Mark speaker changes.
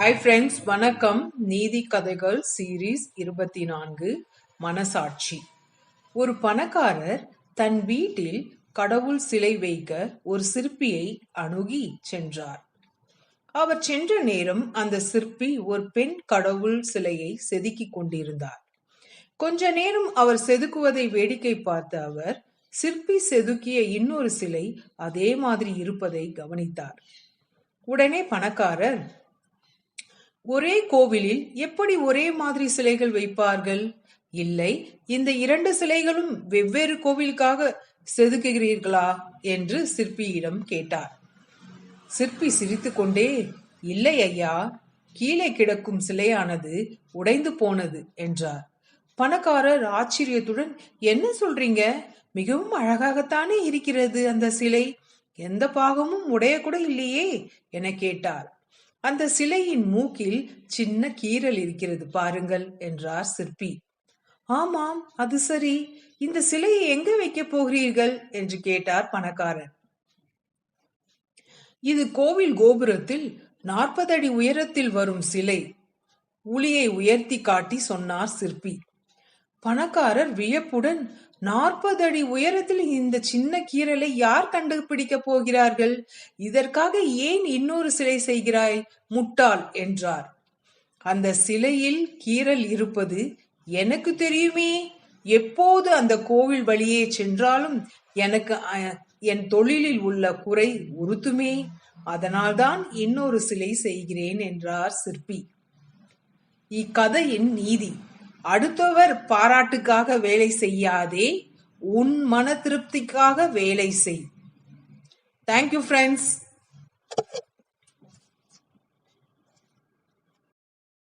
Speaker 1: Hi friends வணக்கம். நீதி கதைகள் சீரீஸ் இருபத்தி நான்கு மனசாட்சி. ஒரு பணக்காரர் தன் வீட்டில் கடவுள் சிலை வைக்க ஒரு சிற்பியை அணுகி சென்றார். அவர் சென்ற நேரம் அந்த சிற்பி ஒரு பெண் கடவுள் சிலையை செதுக்கிக் கொண்டிருந்தார். கொஞ்ச நேரம் அவர் செதுக்குவதை வேடிக்கை பார்த்த அவர் சிற்பி செதுக்கிய இன்னொரு சிலை அதே மாதிரி இருப்பதை கவனித்தார். உடனே பணக்காரர் ஒரே கோவிலில் எப்படி ஒரே மாதிரி சிலைகள் வைப்பார்கள்? இல்லை இந்த இரண்டு சிலைகளும் வெவ்வேறு கோவிலுக்காக செதுக்குகிறீர்களா? என்று சிற்பியிடம் கேட்டார். சிற்பி சிரித்துக்கொண்டே இல்லை ஐயா கீழே கிடக்கும் சிலையானது உடைந்து போனது என்றார். பணக்காரர் ஆச்சரியத்துடன் என்ன சொல்றீங்க? மிகவும் அழகாகத்தானே இருக்கிறது அந்த சிலை. எந்த பாகமும் உடையக்கூட இல்லையே என கேட்டார். அந்த சிலையின் மூக்கில் சின்ன கீறல் இருக்கிறது பாருங்கள் என்றார் சிற்பி. ஆமாம் அது சரி. இந்த சிலையை எங்க வைக்க போகிறீர்கள்? என்று கேட்டார் பணக்காரன். இது கோவில் கோபுரத்தில் நாற்பது அடி உயரத்தில் வரும் சிலை. உளியை உயர்த்தி காட்டி சொன்னார் சிற்பி. பணக்காரர் வியப்புடன் நாற்பது அடி உயரத்தில் இந்த சின்ன கீரலை யார் கண்டுபிடிக்க போகிறார்கள்? இதற்காக ஏன் இன்னொரு சிலை செய்கிறாய்? முட்டாள் என்றார். அந்த சிலையில் கீரல் இருப்பது எனக்கு தெரியுமே எப்போது அந்த கோவில் வழியே சென்றாலும் எனக்கு என் தொழிலில் உள்ள குறை உறுத்துமே. அதனால்தான் இன்னொரு சிலை செய்கிறேன் என்றார் சிற்பி. இக்கதையின் நீதி. அடுத்தவர் பாராட்டுக்காக வேலை செய்யாதே உன் மன திருப்திக்காக வேலை செய். Thank you friends